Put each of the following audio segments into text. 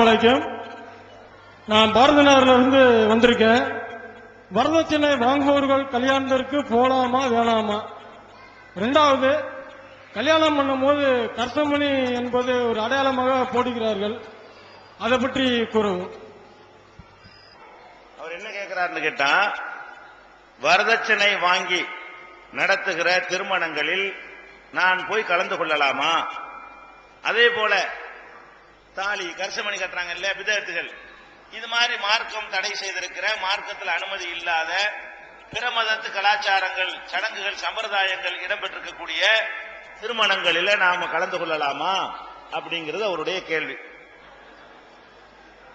வணக்கம் நான் பாரத நகர்லேருந்து வந்திருக்கேன். வரதட்சணை வாங்குபவர்கள் கல்யாணத்திற்கு போகலாமா வேணாமா? ரெண்டாவது கல்யாணம் பண்ணும்போது கர்த்தமணி என்பது ஒரு அடையாளமாக போடுகிறார்கள். அதை பற்றி கூறவும். அவர் என்ன கேட்கிறாருன்னு கேட்டா வரதட்சணை வாங்கி நடத்துகிற திருமணங்களில் நான் போய் கலந்து கொள்ளலாமா? அதே போல தாலி கரிசமணி கட்டுறாங்க இல்லையா விதத்துகள் இது மாதிரி மார்க்கம் தடை செய்திருக்கிற மார்க்கத்தில் அனுமதி இல்லாத பிற மதத்து கலாச்சாரங்கள் சடங்குகள் சம்பிரதாயங்கள் இடம்பெற்றிருக்கக்கூடிய திருமணங்களில் நாம கலந்து கொள்ளலாமா அப்படிங்கிறது அவருடைய கேள்வி.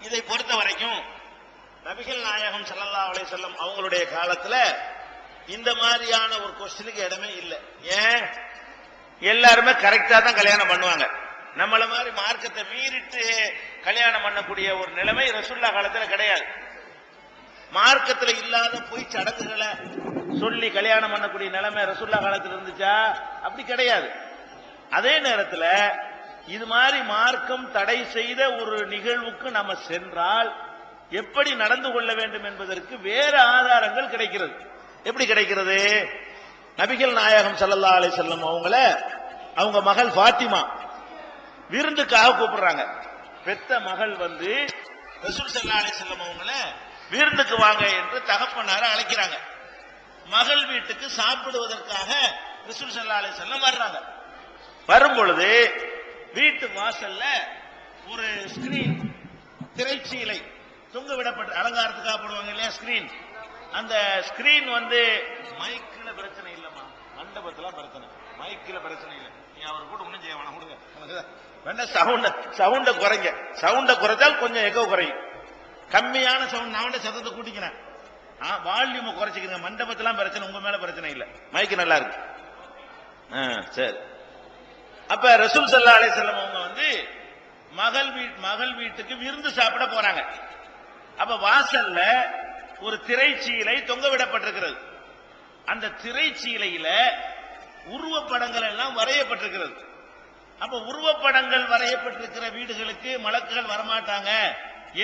இதை பொறுத்த வரைக்கும் நபிகள் நாயகம் ஸல்லல்லாஹு அலை செல்லம் அவங்களுடைய காலத்துல இந்த மாதிரியான ஒரு கொஸ்டினுக்கு இடமே இல்லை. ஏன்? எல்லாருமே கரெக்டா தான் கல்யாணம் பண்ணுவாங்க. நம்மள மாதிரி மார்க்கத்தை மீறிட்டு கல்யாணம் பண்ணக்கூடிய ஒரு நிலைமை ரசுல்லா காலத்துல கிடையாது. மார்க்கத்துல இல்லாத பொய் சடங்குகளை சொல்லி கல்யாணம் பண்ணக்கூடிய நிலைமை ரசுல்லா காலத்துல இருந்துச்சா? அப்படி கிடையாது. அதே நேரத்துல இது மாதிரி மார்க்கம் தடை செய்த ஒரு நிகழ்வுக்கு நம்ம சென்றால் எப்படி நடந்து கொள்ள வேண்டும் என்பதற்கு வேறு ஆதாரங்கள் கிடைக்கிறது. எப்படி கிடைக்கிறது? நபிகள் நாயகம் சல்லல்லா அலைஹி செல்லம் அவங்கள அவங்க மகள் ஃபாத்திமா விருந்துக்காக கூப்பிடுறாங்க. பெத்த மகள் வந்து ரசூல் சல்லா அலி செல்லம் அவங்கள விருந்துக்கு வாங்க என்று தகப்பனார அழைக்கிறாங்க. மகள் வீட்டுக்கு சாப்பிடுவதற்காக ரசூல் சல்லா அலி செல்லம் வர்றாங்க. வரும் பொழுது வீட்டு வாசல்ல ஒரு ஸ்கிரீன் திரைச்சீலை தொங்க விடப்பட்டு அலங்காரத்துக்காக போடுவாங்க இல்லையா ஸ்கிரீன் அந்த ஸ்கிரீன் வந்து மைக்கில் பிரச்சனை இல்லைம்மா. மண்டபத்தில் பிரச்சனை. மைக்கில் பிரச்சனை இல்லை. நீ அவர் கூட ஒண்ணும் செய்ய வேணாம் கொடுங்க. வேணா சவுண்ட சவுண்ட குறைங்க. சவுண்ட குறைச்சால் கொஞ்சம் எக்கோ குறையும். கம்மியான சவுண்ட் நான் சத்தத்தை கூட்டிக்கிறேன். வால்யூமை குறைச்சிக்கிறேன் மண்டபத்திலாம் பிரச்சனை உங்க மேல பிரச்சனை இல்லை. மைக்கு நல்லா இருக்கு. ஆ, சரி. அப்ப ரசூல் சல்லா அலிசல்லம் அவங்க வந்து மகள் வீட் மகள் வீட்டுக்கு விருந்து சாப்பிட போறாங்க. அப்ப வாசல்ல ஒரு திரைச்சீலை தொங்க விடப்பட்டிருக்கிறது. அந்த திரைச்சீலையில உருவப்படங்கள் எல்லாம் வரையப்பட்டிருக்கிறது. அப்ப உருவப்படங்கள் வரையப்பட்டிருக்கிற வீடுகளுக்கு மலக்குகள் வரமாட்டாங்க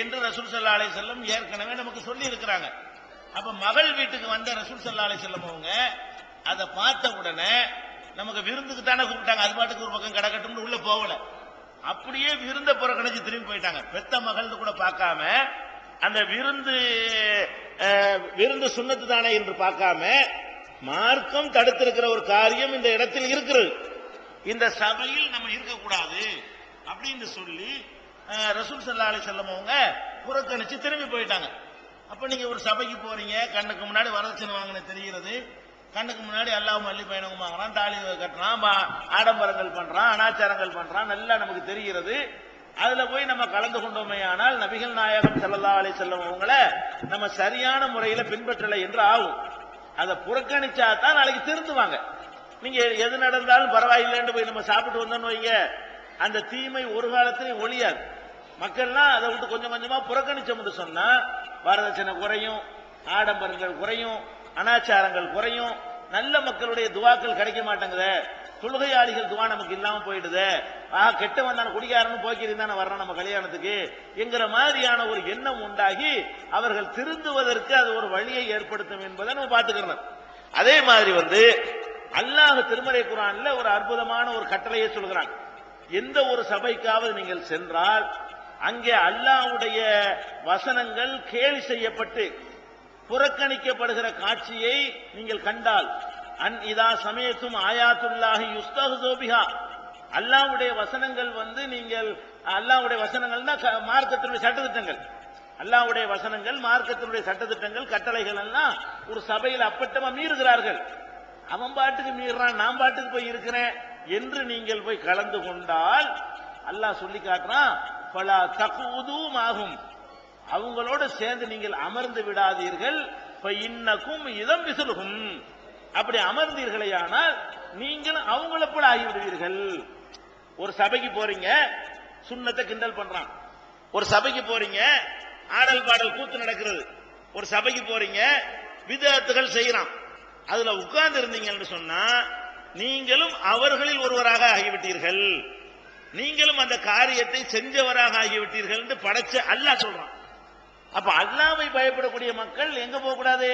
என்று ரசூல் சல்லா அலை செல்லம் ஏற்கனவே நமக்கு சொல்லி இருக்கிறாங்க அப்ப மகள் வீட்டுக்கு வந்த ரசூல் சல்லா அலை செல்லம் அவங்க அதை பார்த்த உடனே நமக்கு விருந்துக்கு தானே கூப்பிட்டாங்க. அது பாட்டுக்கு ஒரு பக்கம் கிடக்கட்டும்னு உள்ள போகல. அப்படியே விருந்த புறக்கணிச்சு திரும்பி போயிட்டாங்க. பெத்த மகள்னு கூட பார்க்காம அந்த விருந்து விருந்து சுண்ணத்து தானே என்று பார்க்காம மார்க்கம் தடுத்திருக்கிற ஒரு காரியம் இந்த இடத்தில் இருக்கிறது. இந்த சபையில் நம்ம இருக்கக்கூடாது அப்படின்னு சொல்லி ரசூல் சல்லா அலி செல்லம் அவங்க புறக்கணிச்சு திரும்பி போயிட்டாங்க. அப்ப நீங்க ஒரு சபைக்கு போறீங்க கண்ணுக்கு முன்னாடி வரதட்சணை வாங்கின தெரிகிறது. கண்ணுக்கு முன்னாடி எல்லாம் மல்லி பயணம் வாங்குறான் தாலி கட்டுறான் ஆடம்பரங்கள் பண்றான் அனாச்சாரங்கள் பண்றான் நல்லா நமக்கு தெரிகிறது. அதுல போய் நம்ம கலந்து கொண்டோமே ஆனால் நபிகள் நாயகம் செல்லல்லா அலி செல்லம் அவங்கள நம்ம சரியான முறையில பின்பற்றலை என்று ஆகும். அதை புறக்கணிச்சா தான் நாளைக்கு திருந்துவாங்க. நீங்க எது நடந்தாலும் பரவாயில்லைன்னு போய் நம்ம சாப்பிட்டு வந்தோம்னு வைங்க. அந்த தீமை ஒரு காலத்திலையும் ஒழியாது. மக்கள்லாம் அதை விட்டு கொஞ்சம் கொஞ்சமா புறக்கணிச்சோம்னு சொன்னா வரதட்சணை குறையும் ஆடம்பரங்கள் குறையும் அனாச்சாரங்கள் குறையும் நல்ல மக்களுடைய துவாக்கள் கிடைக்க மாட்டேங்குதே. தொழுகையாளிகள் துவா நமக்கு இல்லாம போயிடுதே. ஆ கெட்ட வந்தான குடிகாரன் தானே வர்றான் நம்ம கல்யாணத்துக்கு. என்கிற மாதிரியான ஒரு எண்ணம் உண்டாகி அவர்கள் திருந்துவதற்கு அது ஒரு வழியை ஏற்படுத்தும் என்பதை நம்ம பார்த்துக்கிறோம். அதே மாதிரி வந்து அல்லாஹ் திருமறை குரான்ல ஒரு அற்புதமான ஒரு கட்டளையை சொல்கிறான். எந்த ஒரு சபைக்காவது நீங்கள் சென்றால் அங்கே அல்லாஹ்வுடைய வசனங்கள் கேலி செய்யப்பட்டு புறக்கணிக்கப்படுகிற காட்சியை நீங்கள் கண்டால் அன் இதா சமயத்தும் ஆயாத்துல்லாஹி யுஸ்தோபிகா அல்லாஹ்வுடைய வசனங்கள் வந்து நீங்கள் அல்லாவுடைய வசனங்கள்னா க- மார்க்கத்தினுடைய சட்டத்திட்டங்கள். அல்லாவுடைய வசனங்கள் மார்க்கத்தினுடைய சட்டத்திட்டங்கள் கட்டளைகள் எல்லாம் ஒரு சபையில் அப்பட்டமா மீறுகிறார்கள். அவன் பாட்டுக்கு மீறான் நான் பாட்டுக்கு போய் இருக்கிறேன் என்று நீங்கள் போய் கலந்து கொண்டால் அல்லாஹ் சொல்லி காட்டுறான் பல தகுதும் ஆகும் அவங்களோட சேர்ந்து நீங்கள் அமர்ந்து விடாதீர்கள். இப்ப இன்னக்கும் இதம் விசுலுகும் அப்படி அமர்ந்தீர்களே ஆனால் நீங்களும் அவங்கள போல ஆகிவிடுவீர்கள். ஒரு சபைக்கு போறீங்க சுண்ணத்தை கிண்டல் பண்றான். ஒரு சபைக்கு போறீங்க ஆடல் பாடல் கூத்து நடக்கிறது. ஒரு சபைக்கு போறீங்க விதத்துகள் செய்யறான். அதுல உட்கார்ந்து இருந்தீங்கன்னு சொன்னா நீங்களும் அவர்களில் ஒருவராக ஆகிவிட்டீர்கள். நீங்களும் அந்த காரியத்தை செஞ்சவராக ஆகிவிட்டீர்கள் என்று படைச்ச அல்லாஹ் சொல்றான். அப்ப அல்லாவை பயப்படக்கூடிய மக்கள் எங்க போக கூடாது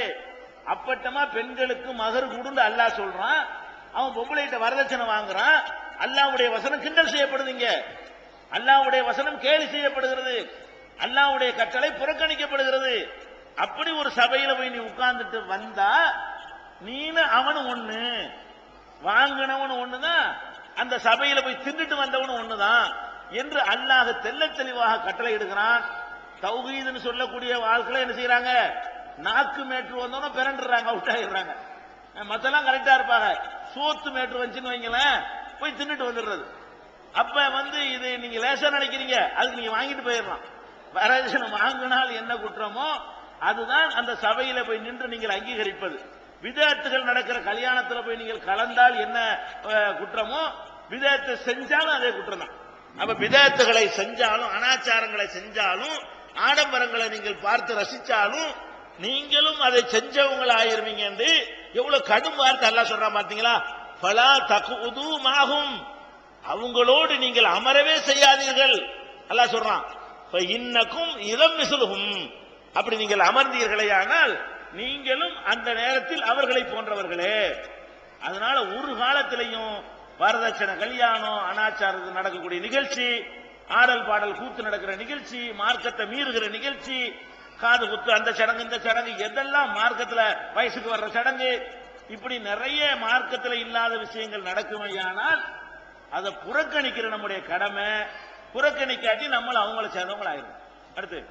அப்பட்டமா பெண்களுக்கு மகர் கொடுன்னு அல்லாஹ் சொல்றான். அவன் பொம்பளைகிட்ட வரதட்சணை வாங்குறான். அல்லாவுடைய வசனம் கிண்டல் செய்யப்படுதுங்க. அல்லாவுடைய வசனம் கேலி செய்யப்படுகிறது. அல்லாவுடைய கட்டளை புறக்கணிக்கப்படுகிறது. அப்படி ஒரு சபையில போய் நீ உட்கார்ந்துட்டு வந்தா நீனு அவனும் ஒண்ணு வாங்கினவன் ஒண்ணுதான் அந்த சபையில போய் தின்னுட்டு வந்தவனும் ஒண்ணுதான் என்று அல்லாஹ் தெல்ல தெளிவாக கட்டளை எடுக்கிறான். தௌஹீதுன்னு சொல்லக்கூடிய வாழ்க்கையில என்ன செய்யறாங்க? நாக்கு மேற்று வந்தோன்னா பிறண்டுறாங்க அவுட் ஆயிடுறாங்க மத்தெல்லாம் கரெக்டா இருப்பாங்க. சோத்து மேற்று வந்துச்சுன்னு வைங்களேன் போய் தின்னுட்டு வந்துடுறது. அப்ப வந்து இது நீங்க லேசா நினைக்கிறீங்க அதுக்கு நீங்க வாங்கிட்டு போயிடலாம். வரதட்சணை வாங்கினால் என்ன குற்றமோ அதுதான் அந்த சபையில போய் நின்று நீங்கள் அங்கீகரிப்பது. விதத்துகள் நடக்கிற கல்யாணத்துல போய் நீங்கள் கலந்தால் என்ன குற்றமோ விதத்தை செஞ்சாலும் அதே குற்றம் தான் அப்ப விதத்துகளை செஞ்சாலும் அனாச்சாரங்களை செஞ்சாலும் ஆடம்பரங்களை நீங்கள் பார்த்து ரசிச்சாலும் நீங்களும் அதை செஞ்சவங்கள ஆயிருவீங்க என்று எவ்வளவு கடும் வார்த்தை எல்லாம் சொல்றான் பாத்தீங்களா பலா தகுதுமாகும் அவங்களோடு நீங்கள் அமரவே செய்யாதீர்கள். அல்லாஹ் சொல்றான் இன்னக்கும் இளம் மிசுலுகும் அப்படி நீங்கள் அமர்ந்தீர்களே ஆனால் நீங்களும் அந்த நேரத்தில் அவர்களை போன்றவர்களே. அதனால ஒரு காலத்திலையும் வரதட்சணை கல்யாணம் அனாச்சாரத்தில் நடக்கக்கூடிய நிகழ்ச்சி ஆடல் பாடல் கூத்து நடக்கிற நிகழ்ச்சி மார்க்கத்தை மீறுகிற நிகழ்ச்சி காது குத்து அந்த சடங்கு இந்த சடங்கு எதெல்லாம் மார்க்கத்துல வயசுக்கு வர்ற சடங்கு? இப்படி நிறைய மார்க்கத்துல இல்லாத விஷயங்கள் நடக்குமையானால் அதை புறக்கணிக்கிற நம்முடைய கடமை புறக்கணிக்காட்டி நம்மள அவங்கள சேர்ந்தவங்களாயிரும் அடுத்து